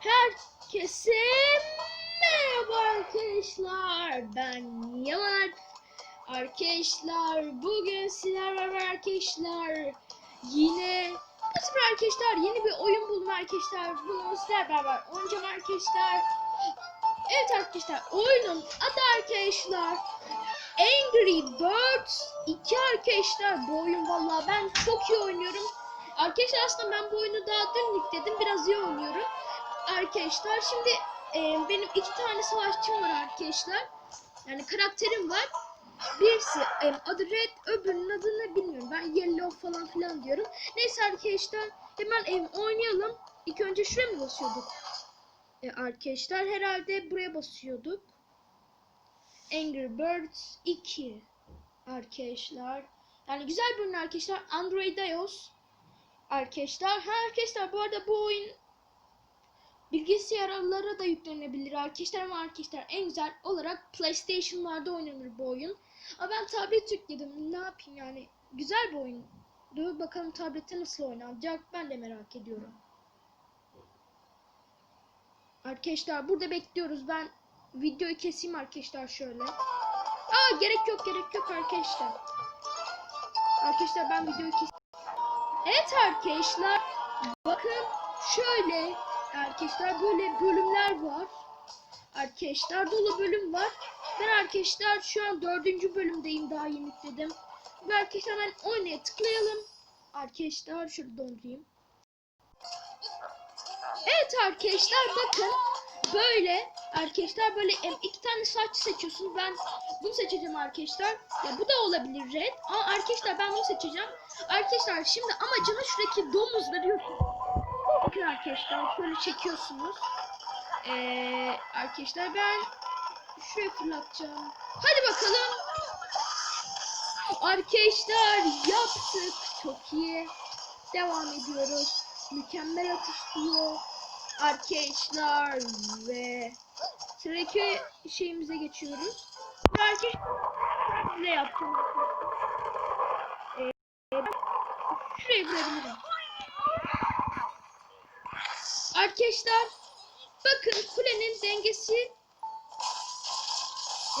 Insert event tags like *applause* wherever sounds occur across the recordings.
Herkese merhaba arkadaşlar. Ben Yaman. Arkadaşlar bugün sizler var arkadaşlar. Yine bu sefer arkadaşlar yeni bir oyun buldum arkadaşlar. Bunu sizler beraber oynayacağım arkadaşlar. Evet arkadaşlar oyunun adı arkadaşlar Angry Birds 2 arkadaşlar. Bu oyun vallahi ben çok iyi oynuyorum. Arkadaşlar aslında ben bu oyunu daha dün yükledim. Biraz iyi oynuyorum. Arkadaşlar şimdi e, benim iki tane savaşçım var arkadaşlar. Yani karakterim var. Birisi e, adı Red, öbürünün adını bilmiyorum. Ben Yellow falan filan diyorum. Neyse arkadaşlar hemen e, oynayalım. İlk önce şuraya mı basıyorduk? E, arkadaşlar herhalde buraya basıyorduk. Angry Birds 2 arkadaşlar. Yani güzel bir oyun arkadaşlar. Android iOS arkadaşlar. Ha arkadaşlar bu arada bu oyun bilgisayarlara da yüklenebilir arkadaşlar ama arkadaşlar en güzel olarak PlayStation'larda oynanır bu oyun. Ama ben tablet yükledim. Ne yapayım yani? Güzel bir oyundu. Bakalım tablette nasıl oynanacak ben de merak ediyorum. Arkadaşlar burada bekliyoruz. Ben videoyu keseyim arkadaşlar şöyle. Aa gerek yok gerek yok arkadaşlar. Arkadaşlar ben videoyu keseyim. Evet arkadaşlar. Bakın şöyle arkadaşlar böyle bölümler var. Arkadaşlar dolu bölüm var. Ben arkadaşlar şu an dördüncü bölümdeyim daha yeni yükledim. Ve arkadaşlar ben oynaya tıklayalım. Arkadaşlar şurada dondurayım. Evet arkadaşlar bakın böyle arkadaşlar böyle iki tane saç seçiyorsun. Ben bunu seçeceğim arkadaşlar. Ya bu da olabilir red. Ama arkadaşlar ben bunu seçeceğim. Arkadaşlar şimdi amacına şuradaki domuzları yok. Bakın arkadaşlar şöyle çekiyorsunuz. Ee, arkadaşlar ben şuraya fırlatacağım. Hadi bakalım. Arkadaşlar yaptık. Çok iyi. Devam ediyoruz. Mükemmel atış diyor. Arkadaşlar ve sıradaki şeyimize geçiyoruz. Arkadaşlar ne yaptım? Ee, şuraya vurabilirim. Arkadaşlar bakın kulenin dengesi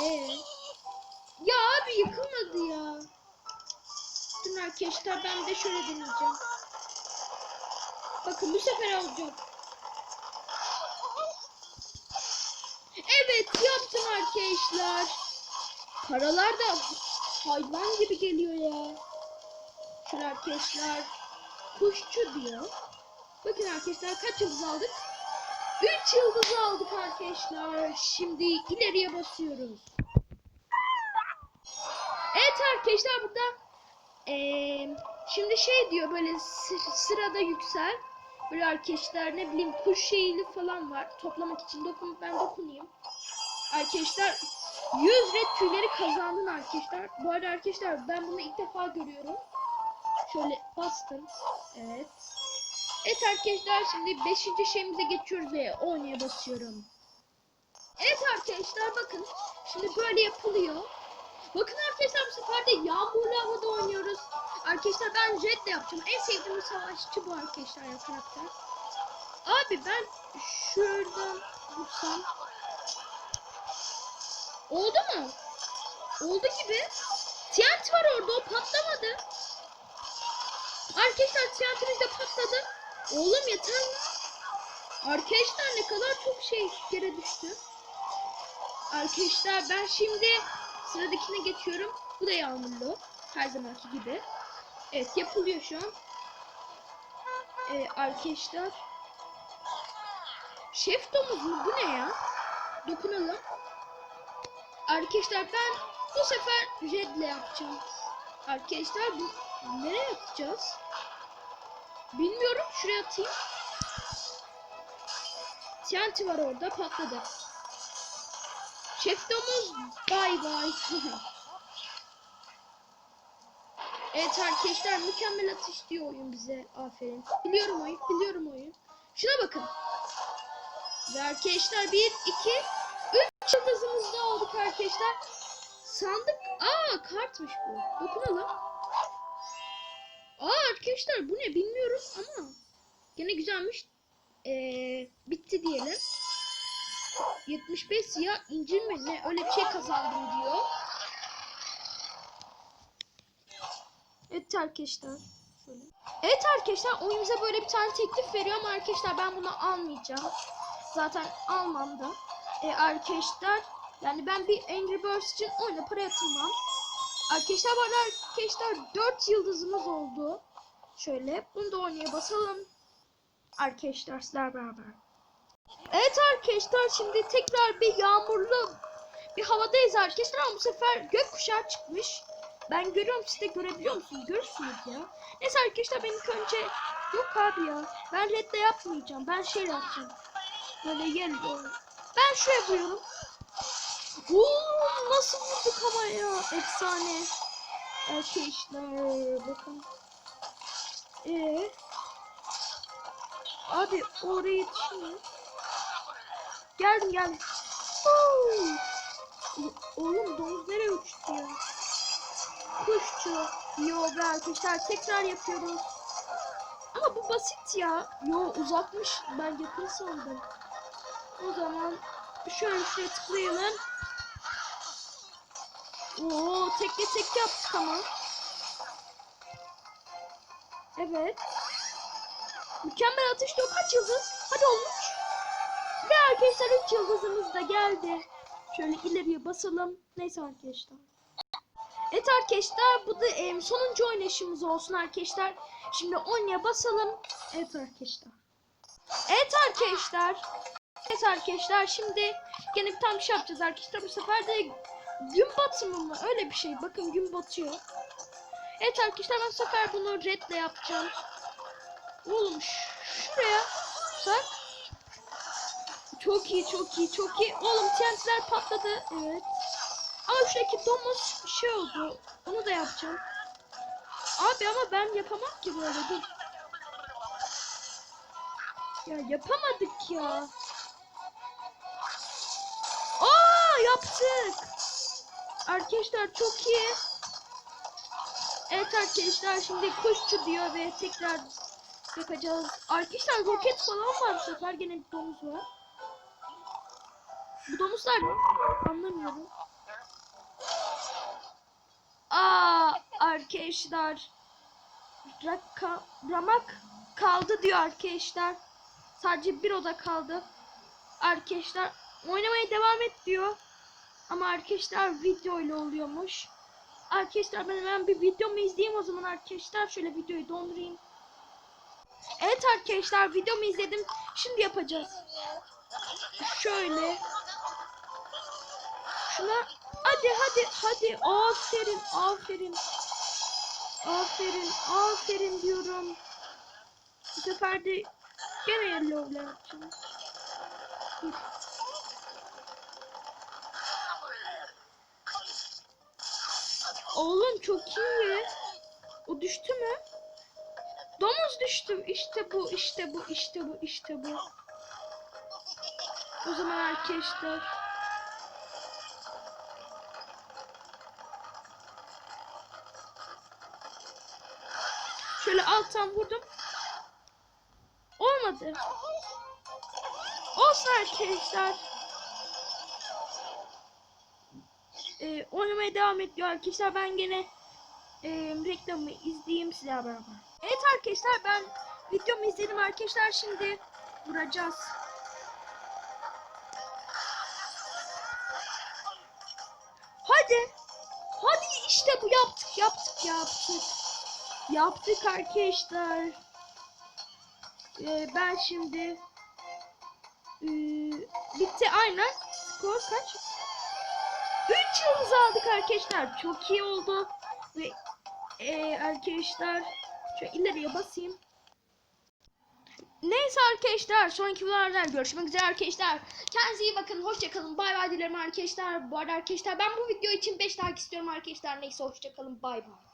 ee, ya abi yıkılmadı ya. Dur arkadaşlar ben de şöyle deneyeceğim. Bakın bu sefer alacağım. Evet yaptım arkadaşlar. Paralar da hayvan gibi geliyor ya. Şöyle arkadaşlar. Kuşçu diyor. Bakın arkadaşlar kaç yıldız aldık? 3 yıldız aldık arkadaşlar. Şimdi ileriye basıyoruz. Evet arkadaşlar burada eee, şimdi şey diyor böyle sı- sırada yüksel. Böyle arkadaşlar ne bileyim kuş şeyli falan var. Toplamak için dokun ben dokunayım. Arkadaşlar 100 red tüyleri kazandın arkadaşlar. Bu arada arkadaşlar ben bunu ilk defa görüyorum. Şöyle bastım. Evet. Evet arkadaşlar şimdi 5. şeyimize geçiyoruz ve oynaya basıyorum. Evet arkadaşlar bakın. Şimdi böyle yapılıyor. Bakın arkadaşlar bu sefer de yağmurlu havada oynuyoruz. Arkadaşlar ben Red de yapacağım. En sevdiğim savaşçı bu arkadaşlar ya karakter. Abi ben şuradan vursam. Oldu mu? Oldu gibi. TNT var orada o patlamadı. Arkadaşlar TNT'miz de patladı. Oğlum yeter mi? Arkadaşlar ne kadar çok şey yere düştü. Arkadaşlar ben şimdi sıradakine geçiyorum. Bu da yağmurlu. Her zamanki gibi. Evet yapılıyor şu an. Ee, arkadaşlar. Şef domuz mu? Bu ne ya? Dokunalım. Arkadaşlar ben bu sefer redle yapacağım. Arkadaşlar bu nereye atacağız? Bilmiyorum. Şuraya atayım. TNT var orada. Patladı. Şef domuz bay bay. *laughs* evet arkadaşlar mükemmel atış diyor oyun bize. Aferin. Biliyorum oyun. Biliyorum oyun. Şuna bakın. Ve arkadaşlar 1, 2, 3 yıldızımız da olduk arkadaşlar. Sandık. Aa kartmış bu. Dokunalım. Aa arkadaşlar bu ne bilmiyorum ama gene güzelmiş. eee, bitti diyelim. 75 siyah incir mi ne öyle bir şey kazandım diyor. Evet arkadaşlar. Şöyle. Evet arkadaşlar oyun böyle bir tane teklif veriyor ama arkadaşlar ben bunu almayacağım. Zaten almam da. E, arkadaşlar yani ben bir Angry Birds için oyuna para yatırmam. Arkadaşlar arada arkadaşlar 4 yıldızımız oldu. Şöyle bunu da oynaya basalım. Arkadaşlar sizler beraber. Evet arkadaşlar şimdi tekrar bir yağmurlu bir havadayız arkadaşlar ama bu sefer gökkuşağı çıkmış. Ben görüyorum siz de görebiliyor musunuz? Görürsünüz ya. Neyse arkadaşlar ben ilk önce yok abi ya. Ben redde yapmayacağım. Ben şey yapacağım. Böyle yer Ben şu yapıyorum. Oo, nasıl vurduk ama ya. Efsane. Arkadaşlar bakın. Ee, abi oraya yetişmiyor. Geldim geldim. Oo. Oğlum domuz nereye uçtu ya? Kuşçu. Yo be arkadaşlar tekrar yapıyoruz. Ama bu basit ya. Yo uzakmış. Ben yakın sandım. O zaman şöyle şuraya tıklayalım. Oo tekle tek yaptık ama. Evet. Mükemmel atış diyor. Kaç yıldız? Hadi olmuş. Ve arkadaşlar 3 yıldızımız da geldi. Şöyle ileriye basalım. Neyse arkadaşlar. Evet arkadaşlar bu da em, sonuncu oynayışımız olsun arkadaşlar. Şimdi oynaya basalım. Evet arkadaşlar. Evet arkadaşlar. Evet arkadaşlar şimdi gene bir tane bir şey yapacağız arkadaşlar. Bu sefer de gün batımı mı? Öyle bir şey. Bakın gün batıyor. Evet arkadaşlar ben sefer bunu redle yapacağım. Oğlum şuraya tak. Çok iyi çok iyi çok iyi. Oğlum TNT'ler patladı. Evet. Ama şuradaki domuz şey oldu. Onu da yapacağım. Abi ama ben yapamam ki böyle dur. Ya yapamadık ya. Aa yaptık. Arkadaşlar çok iyi. Evet arkadaşlar şimdi kuşçu diyor ve tekrar yapacağız. Arkadaşlar roket falan var bu sefer gene domuz var. Bu domuzlar ne? Anlamıyorum. Aa arkadaşlar. Raka, ramak kaldı diyor arkadaşlar. Sadece bir oda kaldı. Arkadaşlar oynamaya devam et diyor. Ama arkadaşlar video ile oluyormuş. Arkadaşlar ben hemen bir videomu izleyeyim o zaman arkadaşlar. Şöyle videoyu dondurayım. Evet arkadaşlar videomu izledim. Şimdi yapacağız. Şöyle. Şuna hadi hadi hadi aferin aferin. Aferin aferin diyorum. Bu sefer de gene yellow'la yapacağım. Oğlum çok iyi. O düştü mü? Domuz düştü. İşte bu, işte bu, işte bu, işte bu. O zaman arkadaşlar. Şöyle alttan vurdum. Olmadı. Olsun arkadaşlar. Ee, oynamaya devam ediyor arkadaşlar. Ben gene e, reklamı izleyeyim size beraber. Evet arkadaşlar ben videomu izledim arkadaşlar. Şimdi vuracağız. Hadi. Hadi işte bu yaptık yaptık yaptık. Yaptık arkadaşlar. Ee, ben şimdi ee, bitti aynen. Skor kaç? 3 yıldız aldık arkadaşlar. Çok iyi oldu. Ve ee, arkadaşlar şöyle ileriye basayım. Neyse arkadaşlar sonraki videolarda görüşmek üzere arkadaşlar. Kendinize iyi bakın. Hoşçakalın. Bay bay dilerim arkadaşlar. Bu arada arkadaşlar ben bu video için 5 like istiyorum arkadaşlar. Neyse hoşçakalın. Bay bay.